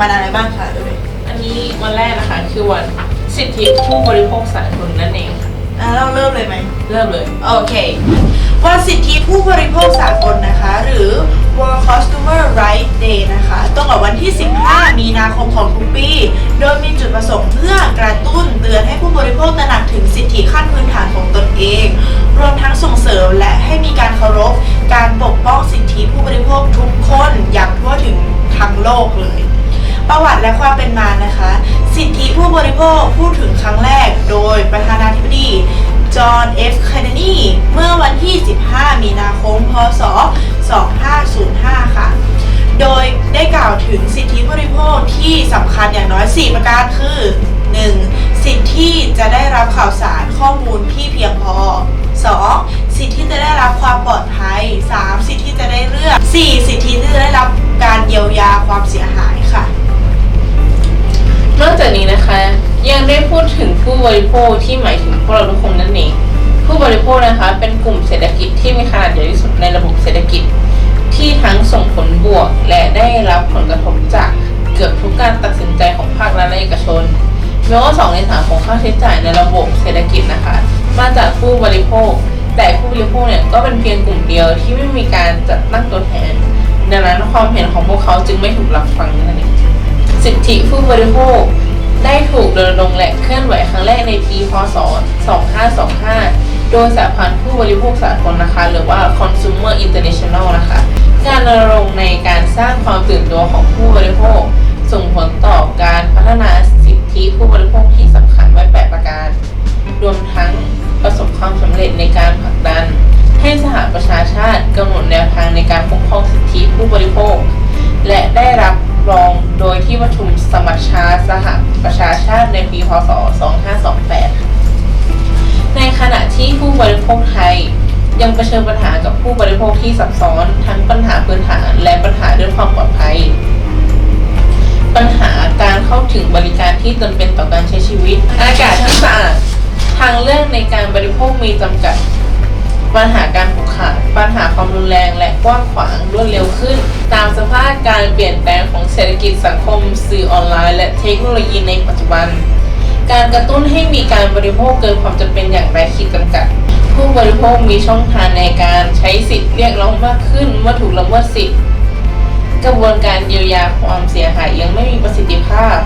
วันอะไรบ้างคะดูดิอันนี้วันแรกนะคะคือวันสิทธิผู้บริโภคสาธารณนั่นเองค่ะอะเราเริ่มเลยไหม เริ่มเลย โอเค วันสิทธิผู้บริโภคสากลนะคะ หรือ World Consumer Rights Day นะคะตรงกับวันที่ 15 มีนาคมของทุกปี โดยมีจุดประสงค์เพื่อกระตุ้นเตือนให้ผู้บริโภคตระหนักถึงสิทธิขั้นพื้นฐานของตนเอง รวมทั้งส่งเสริมและให้มีการเคารพ การปกป้องสิทธิผู้บริโภคทุกคนอย่างทั่วถึงทั้งโลกเลย ประวัติและความเป็นมานะคะ สิทธิผู้บริโภคพูดถึงครั้งแรกโดยประธานาธิบดีจอห์น เอฟ เคนเนดี เมื่อวันที่ 15 มีนาคม พศ 2505 ค่ะ โดยได้กล่าวถึงสิทธิผู้บริโภคที่สำคัญอย่างน้อย 4 ประการคือ 1. สิทธิที่จะได้รับข่าวสารข้อมูลที่เพียงพอ 2. สิทธิที่จะได้รับความปลอดภัย 3. สิทธิที่จะได้เลือก 4. สิทธิที่จะได้รับการเยียวยาความเสียหาย นอกจากนี้นะคะ ยังได้พูดถึงผู้บริโภคที่หมายถึงพวกเราทุกคนนั่นเองผู้บริโภคนะคะ เป็นกลุ่มเศรษฐกิจที่มีขนาดใหญ่ที่สุดในระบบเศรษฐกิจ ที่ทั้งส่งผลบวก และได้รับผลกระทบจากเกือบทุกการตัดสินใจของภาครัฐและเอกชนแม้ว่าสองในสามของค่าใช้จ่ายในระบบเศรษฐกิจนะคะ มาจากผู้บริโภค แต่ผู้บริโภคเนี่ยก็เป็นเพียงกลุ่มเดียวที่ไม่มีการจัดตั้งตัวแทนดังนั้นความเห็นของพวกเขาจึงไม่ถูกรับฟังนั่นเอง สิทธิผู้บริโภค ได้ถูกรณรงค์และเคลื่อนไหวครั้งแรกในปีพศ 2525 โดยสหพันธ์ผู้บริโภคสากลนะคะ หรือว่า Consumer International นะคะ การรณรงค์ในการสร้างความตื่นตัวของผู้บริโภค ส่งผลต่อการพัฒนาสิทธิผู้บริโภคที่สำคัญไว้แปดประการ รวมทั้งประสบความสำเร็จในการผลักดัน ให้สหประชาชาติกำหนดแนวทางในการปกครองสิทธิผู้บริโภค ประชุมสมัชชาสหประชาชาติในปีพศ 2528 ในขณะที่ผู้บริโภคไทยยังเผชิญปัญหากับผู้บริโภคที่ซับซ้อนทั้งปัญหาพื้นฐานและปัญหาเรื่องความปลอดภัย ปัญหาการเข้าถึงบริการที่จำเป็นต่อการใช้ชีวิต อากาศที่สะอาดทางเลือกในการบริโภคมีจำกัด ปัญหาการผูกขาด ปัญหาความรุนแรงและกว้างขวางรวดเร็วขึ้น ตามสภาพการเปลี่ยนแปลงของเศรษฐกิจสังคม สื่อออนไลน์ และเทคโนโลยีในปัจจุบัน การกระตุ้นให้มีการบริโภคเกินความจำเป็นอย่างไรขีดจำกัด ผู้บริโภคมีช่องทางในการใช้สิทธิ์เรียกร้องมากขึ้นเมื่อถูกละเมิดสิทธิ์ กระบวนการเยียวยาความเสียหายยังไม่มีประสิทธิภาพ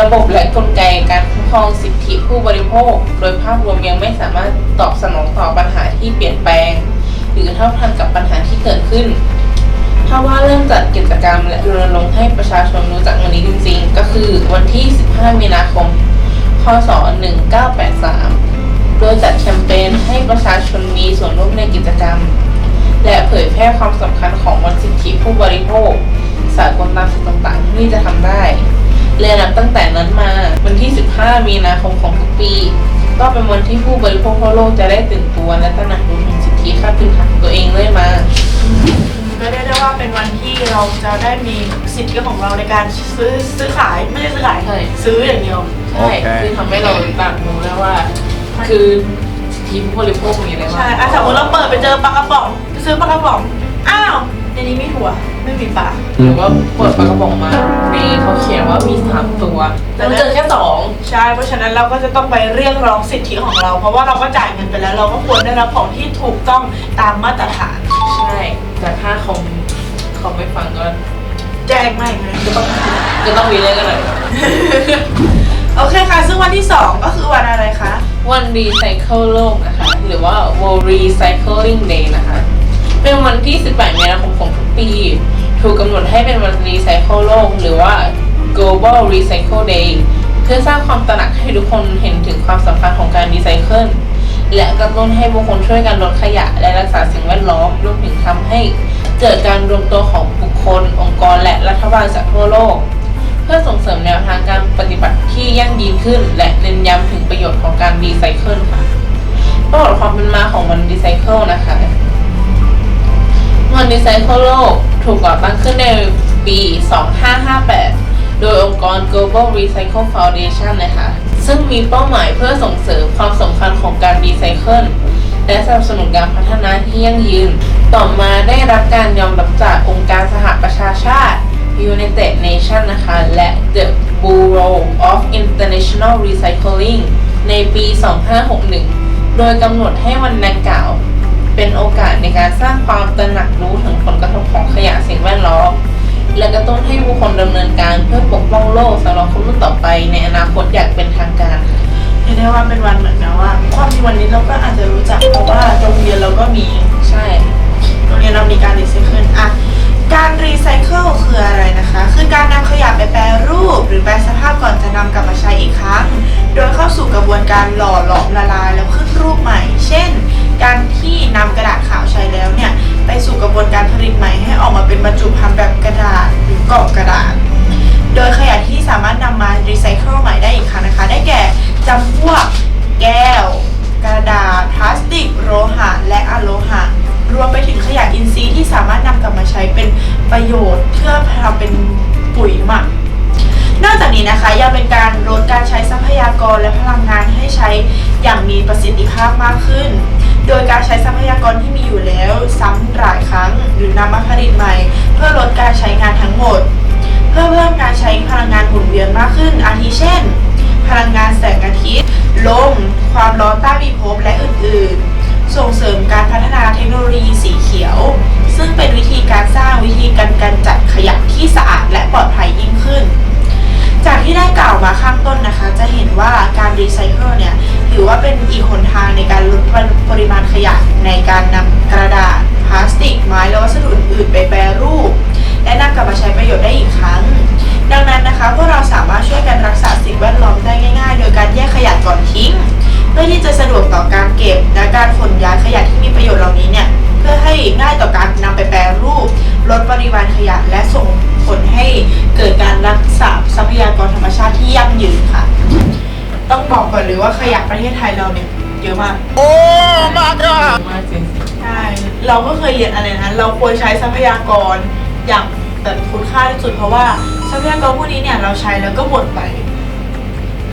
ระบบและกลไกการคุ้มครองสิทธิผู้บริโภค โดยภาพรวมยังไม่สามารถตอบสนองต่อปัญหาที่เปลี่ยนแปลง หรือเท่าทันกับปัญหาที่เกิดขึ้น ถ้าว่าเริ่มจัดกิจกรรมและรณรงค์ให้ประชาชนรู้จักวันนี้จริงๆ ก็คือวันที่ 15 มีนาคม พศ 1983 นั้นมา วันที่ 15 มีนาคมของทุกปี ก็เป็นวันที่ผู้บริโภคทั่วโลกจะได้ตื่นตัวและตระหนักรู้ถึงสิทธิขั้นพื้นฐานของตัวเองเรื่อยมา ก็เรียกได้ว่าเป็นวันที่เราจะได้มีสิทธิของเราในการซื้อซื้อขายไม่ได้ซื้อขาย ใช่ ซื้ออย่างเดียว ใช่คือทำให้เราต่างรู้แล้วว่า คือสิทธิผู้บริโภคมีอะไรบ้าง ใช่อะสมมติเราเปิดไปเจอปลากระป๋อง ซื้อปลากระป๋องอ้าว ในนี้มีถั่วไม่มีปลาหรือว่าเปิดปากกระบอกมาในเขาเขียนว่ามีสามตัวแต่เราเจอแค่สองใช่ เพราะฉะนั้นเราก็จะต้องไปเรียกร้องสิทธิของเรา เพราะว่าเราก็จ่ายเงินไปแล้ว เราก็ควรได้รับของที่ถูกต้องตามมาตรฐาน ใช่แต่ถ้าเขาเขาไม่ฟังก็แจ้งไม่เลยก็ต้องก็ต้องมีเรื่องกันหน่อยโอเคค่ะ ซึ่งวันที่ 2 ก็คือวันอะไรคะ วันรีไซเคิลโลกนะคะ หรือว่า World Recycling Day นะคะ เป็นวันที่ 18 มีนาคมของทุกปี ถูกกำหนดให้เป็นวันรีไซเคิลโลก หรือว่า Global Recycle Day เพื่อสร้างความตระหนักให้ทุกคนเห็นถึงความสำคัญของการรีไซเคิลและกระตุ้นให้บุคคลช่วยกันลดขยะ และรักษาสิ่งแวดล้อมรวมถึงทำให้เกิดการรวมตัวของบุคคล องค์กร และรัฐบาลจากทั่วโลก เพื่อส่งเสริมแนวทางการปฏิบัติที่ยั่งยืนขึ้น และเน้นย้ำถึงประโยชน์ของการรีไซเคิลค่ะประวัติความเป็นมาของวันรีไซเคิลนะคะ วันรีไซเคิลโลกถูกก่อตั้งขึ้นในปี 2558 โดยองค์กร Global Recycle Foundation นะคะ ซึ่งมีเป้าหมายเพื่อส่งเสริมความสำคัญของการรีไซเคิลและสนับสนุนการพัฒนาที่ยั่งยืน ต่อมาได้รับการยอมรับจากองค์การสหประชาชาติ United Nations นะคะ และ The Bureau of International Recycling ในปี 2561 โดยกำหนดให้วันดังกล่าว เป็นโอกาสในการสร้างความตระหนักรู้ถึงผลกระทบของขยะสิ่งแวดล้อม และกระตุ้นให้ผู้คนดำเนินการเพื่อปกป้องโลกสำหรับคนรุ่นต่อไป ในอนาคตอย่างเป็นทางการค่ะเรียกได้ว่าเป็นวันเหมือนนะว่า ความจริงวันนี้เราก็อาจจะรู้จักเพราะว่าโรงเรียนเราก็มีใช่โรงเรียนเรามีการรีไซเคิลอะการรีไซเคิลคืออะไรนะคะ คือการนำขยะไปแปรรูป หรือแปรสภาพก่อนจะนำกลับมาใช้อีกครั้ง โดยเข้าสู่กระบวนการหล่อหลอมละลายแล้วขึ้นรูปใหม่ กรอบกระดาษ โดยขยะที่สามารถนำมารีไซเคิลใหม่ได้อีกครั้งนะคะ ได้แก่จำพวกแก้ว กระดาษ พลาสติก โลหะ และอะโลหะ รวมไปถึงขยะอินทรีย์ที่สามารถนำกลับมาใช้เป็นประโยชน์ เพื่อทำเป็นปุ๋ยหมักนอกจากนี้นะคะยังเป็นการลดการใช้ทรัพยากรและพลังงานให้ใช้อย่างมีประสิทธิภาพมากขึ้น โดยการใช้ทรัพยากรที่มีอยู่แล้วซ้ำหลายค ขยะในการนำกระดาษพลาสติก ไม้และวัสดุอื่นๆไปแปรรูป และนำกลับมาใช้ประโยชน์ได้อีกครั้ง ดังนั้นนะคะพวกเราสามารถช่วยกันรักษาสิ่งแวดล้อมได้ง่าย ๆ โดยการแยกขยะก่อนทิ้ง เพื่อที่จะสะดวกต่อการเก็บและการขนย้ายขยะที่มีประโยชน์เหล่านี้เนี่ยเพื่อให้ง่ายต่อการนำไปแปรรูป ลดปริมาณขยะและส่งผลให้เกิดการรักษาทรัพยากรธรรมชาติที่ยั่งยืนค่ะ ต้องบอกก่อนเลยว่าขยะประเทศไทยเราเนี่ยเยอะมาก มากจริงใช่ เราก็เคยเรียนอะไรนะเราควรใช้ทรัพยากรอย่างแบบคุณค่าที่สุดเพราะว่าทรัพยากรพวกนี้เนี่ยเราใช้แล้วก็หมดไป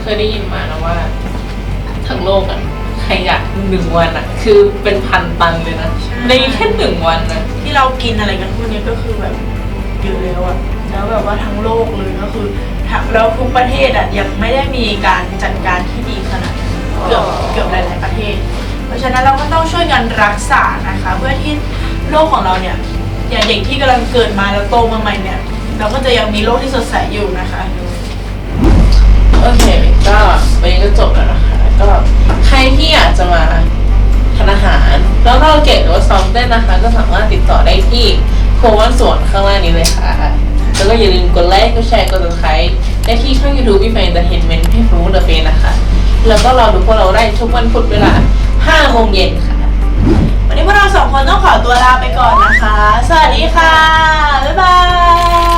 เคยได้ยินมานะว่า ทั้งโลกอะขยะหนึ่งวันอะคือเป็นพันตันเลยนะ ใช่ ในแค่หนึ่งวันนะที่เรากินอะไรกันพวกนี้ก็คือแบบเยอะแล้วอะแล้วแบบว่าทั้งโลกเลยก็คือทั้งแล้วทุกประเทศอะยังไม่ได้มีการจัดการที่ดีขนาดนั้นเกือบเกือบหลาย ๆ ประเทศ เพราะฉะนั้นเราก็ต้องช่วยกันรักษานะคะ เพื่อที่โลกของเราเนี่ยอย่างเด็กที่กำลังเกิดมาแล้วโตมาใหม่เนี่ย เราก็จะยังมีโลกที่สดใสอยู่นะคะโอเคก็วันนี้ก็จบแล้วนะคะก็ใครที่อยากจะมาทานอาหารแล้วก็เก็บหรือว่าซ้อมเต้นนะคะ ก็สามารถติดต่อได้ที่โควันสวนข้างล่างนี้เลยค่ะ แล้วก็อย่าลืมกดไลค์กดแชร์กด subscribe ได้ที่ช่อง YouTube พี่เฟนเตอร์เทนเมนต์ให้รู้เดอะเฟนนะคะ แล้วก็เรอดูพวกเราได้ทุกวันพุธเวลา ห้าโมงเย็นค่ะ วันนี้พวกเราสองคนต้องขอตัวลาไปก่อนนะคะ สวัสดีค่ะ บ๊ายบาย